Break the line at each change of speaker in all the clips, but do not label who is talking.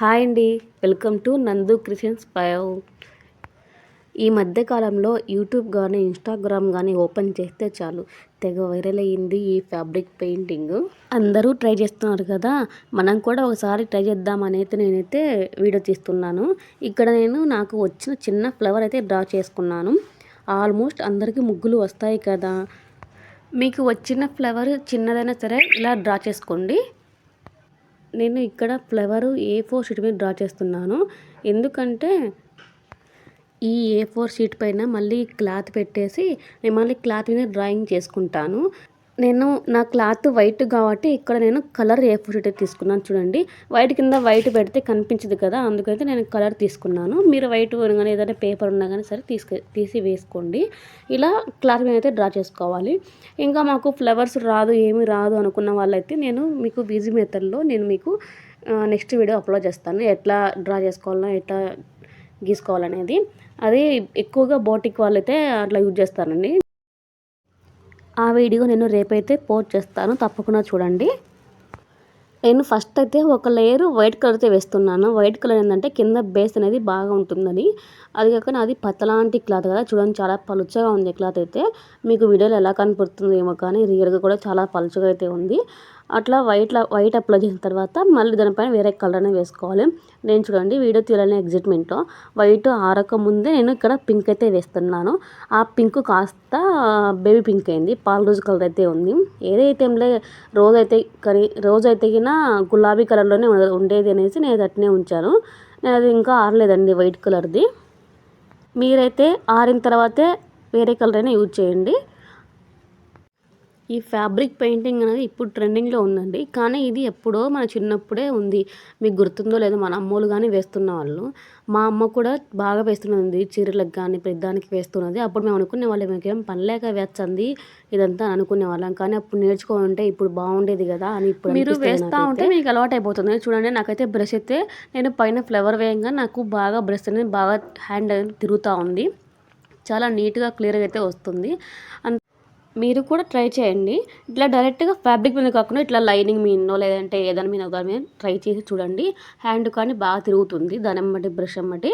Hi అండి. Welcome to నందు క్రిషన్స్ five. ఈ మధ్యకాలంలో యూట్యూబ్ కానీ ఇన్స్టాగ్రామ్ కానీ ఓపెన్ చేస్తే చాలు. తెగ వైరల్ అయ్యింది ఈ ఫ్యాబ్రిక్ పెయింటింగ్. అందరూ ట్రై చేస్తున్నారు కదా. మనం కూడా ఒకసారి ట్రై చేద్దామని అయితే నేనైతే వీడియో తీస్తున్నాను. ఇక్కడ నేను నాకు వచ్చిన చిన్న ఫ్లవర్ అయితే డ్రా చేసుకున్నాను. ఆల్మోస్ట్ అందరికీ ముగ్గులు వస్తాయి కదా. మీకు వచ్చిన ఫ్లవర్ చిన్నదైనా సరే ఇలా డ్రా చేసుకోండి. నేను ఇక్కడ ఫ్లవరు ఏ ఫోర్ షీట్ మీద డ్రా చేస్తున్నాను. ఎందుకంటే ఈ ఏ ఫోర్ షీట్ పైన మళ్ళీ క్లాత్ పెట్టేసి నేను మళ్ళీ క్లాత్ మీద డ్రాయింగ్ చేసుకుంటాను. నేను నా క్లాత్ వైట్ కాబట్టి ఇక్కడ నేను కలర్ ఏ ఫోర్ షీట్ తీసుకున్నాను చూడండి. వైట్ కింద వైట్ పెడితే కనిపించదు కదా అందుకైతే నేను కలర్ తీసుకున్నాను. మీరు వైట్ కానీ ఏదైనా పేపర్ ఉన్నా కానీ సరే తీసుకు తీసి వేసుకోండి. ఇలా క్లాత్ మీద అయితే డ్రా చేసుకోవాలి. ఇంకా మాకు ఫ్లవర్స్ రాదు ఏమి రాదు అనుకున్న వాళ్ళైతే నేను మీకు బీజీ మెథడ్లో నేను మీకు నెక్స్ట్ వీడియో అప్లోడ్ చేస్తాను. ఎట్లా డ్రా చేసుకోవాలో ఎట్లా గీసుకోవాలనేది. అది ఎక్కువగా బోటిక్ వాళ్ళైతే అట్లా యూజ్ చేస్తారండి. ఆ వీడియో నేను రేపైతే పోస్ట్ చేస్తాను. తప్పకుండా చూడండి. నేను ఫస్ట్ అయితే ఒక లేయర్ వైట్ కలర్తో వేస్తున్నాను. వైట్ కలర్ ఏంటంటే కింద బేస్ అనేది బాగా ఉంటుందని. అది కాక అది పతలాంటి క్లాత్ కదా. చూడండి చాలా పలుచగా ఉంది క్లాత్ అయితే. మీకు వీడియోలో ఎలా కనపడుతుంది ఏమో కానీ రియల్గా కూడా చాలా పలుచగా అయితే ఉంది. అట్లా వైట్ వైట్ అప్లై చేసిన తర్వాత మళ్ళీ దానిపైన వేరే కలర్ అనేది వేసుకోవాలి. నేను చూడండి వీడియో తీయాలని ఎగ్జిట్మెంట్. వైట్ ఆరక ముందే నేను ఇక్కడ పింక్ అయితే వేస్తున్నాను. ఆ పింక్ కాస్త బేబీ పింక్ అయింది. పాల రోజు కలర్ అయితే ఉంది. ఏదైతే రోజు అయితే కనీ రోజు అయితే గులాబీ కలర్లోనే ఉండేది అనేసి నేను అట్నే ఉంచాను. నేను అది ఇంకా ఆరలేదండి వైట్ కలర్ది. మీరైతే ఆరిన తర్వాతే వేరే కలర్ అయినా యూజ్ చేయండి. ఈ ఫ్యాబ్రిక్ పెయింటింగ్ అనేది ఇప్పుడు ట్రెండింగ్లో ఉందండి. కానీ ఇది ఎప్పుడో మన చిన్నప్పుడే ఉంది. మీకు గుర్తుందో లేదో మన అమ్మోళ్ళు కానీ వేస్తున్న వాళ్ళు. మా అమ్మ కూడా బాగా వేస్తున్నది చీరలకు కానీ పెద్దానికి వేస్తున్నది. అప్పుడు మేము అనుకునే వాళ్ళం మీకేం పనిలేక వేచ్చంది ఇదంతా అనుకునే వాళ్ళం. కానీ అప్పుడు నేర్చుకోవాలంటే ఇప్పుడు బాగుండేది కదా అని ఇప్పుడు మీరు వేస్తూ ఉంటే మీకు అలవాటు అయిపోతుంది. చూడండి నాకైతే బ్రష్ అయితే నేను పైన ఫ్లవర్ వేయంగా నాకు బాగా బ్రష్ అనేది బాగా హ్యాండ్ అనేది తిరుగుతూ ఉంది. చాలా నీట్గా క్లియర్గా అయితే వస్తుంది. మీరు కూడా ట్రై చేయండి. ఇట్లా డైరెక్ట్గా ఫ్యాబ్రిక్ మీద కాకుండా ఇట్లా లైనింగ్ మీదనో లేదంటే ఏదైనా మీద దాని మీద ట్రై చేసి చూడండి. హ్యాండ్ కానీ బాగా తిరుగుతుంది. దాని అమ్మటి బ్రష్ అమ్మటి.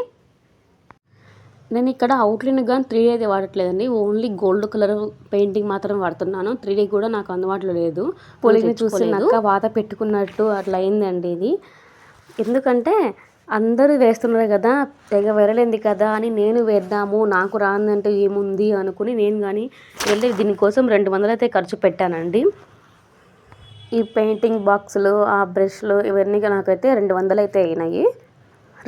నేను ఇక్కడ అవుట్లైన్ కానీ త్రీ డీ అయితే వాడట్లేదండి. ఓన్లీ గోల్డ్ కలర్ పెయింటింగ్ మాత్రమే వాడుతున్నాను. త్రీ డీ కూడా నాకు అందుబాటులో లేదు. పొలిని చూసి నాకు వాత పెట్టుకున్నట్టు అట్లా అయిందండి ఇది. ఎందుకంటే అందరూ వేస్తున్నారు కదా తెగ వెరలేంది కదా అని నేను వేద్దాము నాకు రాందంటే ఏముంది అనుకుని నేను కానీ వెళ్ళి దీనికోసం రెండు వందలు అయితే ఖర్చు పెట్టానండి. ఈ పెయింటింగ్ బాక్సులు ఆ బ్రష్లు ఇవన్నీ నాకైతే రెండు వందలు అయితే అయినాయి.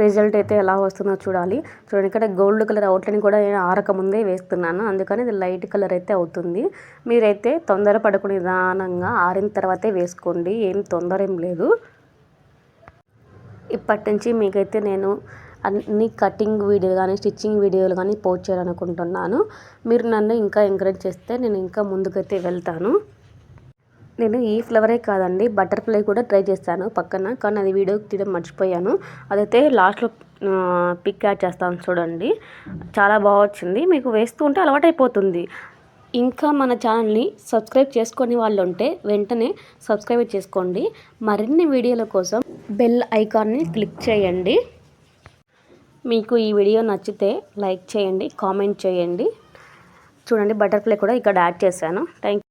రిజల్ట్ అయితే ఎలా వస్తుందో చూడాలి. చూడండి ఇక్కడ గోల్డ్ కలర్ అవుట్లైన్ కూడా నేను ఆరక ముందే వేస్తున్నాను. అందుకని ఇది లైట్ కలర్ అయితే అవుతుంది. మీరైతే తొందర పడుకునే నిదానంగా ఆరిన తర్వాతే వేసుకోండి. ఏం తొందర ఏం లేదు. ఇప్పటి నుంచి మీకైతే నేను అన్ని కటింగ్ వీడియోలు కానీ స్టిచ్చింగ్ వీడియోలు కానీ పోస్ట్ చేయాలనుకుంటున్నాను. మీరు నన్ను ఇంకా ఎంకరేజ్ చేస్తే నేను ఇంకా ముందుకైతే వెళ్తాను. నేను ఈ ఫ్లవరే కాదండి బటర్ఫ్లై కూడా ట్రై చేస్తాను పక్కన కానీ అది వీడియో తీయడం మర్చిపోయాను. అదైతే లాస్ట్లో పిక్ యాడ్ చేస్తాను చూడండి. చాలా బాగా వచ్చింది. మీకు వేస్తూ ఉంటే అలవాటైపోతుంది. ఇంకా మన ఛానల్ని సబ్స్క్రైబ్ చేసుకొని వాళ్ళు ఉంటే వెంటనే సబ్స్క్రైబ్ చేసుకోండి. మరిన్ని వీడియోల కోసం బెల్ ఐకాన్ని క్లిక్ చేయండి. మీకు ఈ వీడియో నచ్చితే లైక్ చేయండి కామెంట్ చేయండి. చూడండి బటర్ఫ్లై కూడా ఇక్కడ యాడ్ చేశాను. థ్యాంక్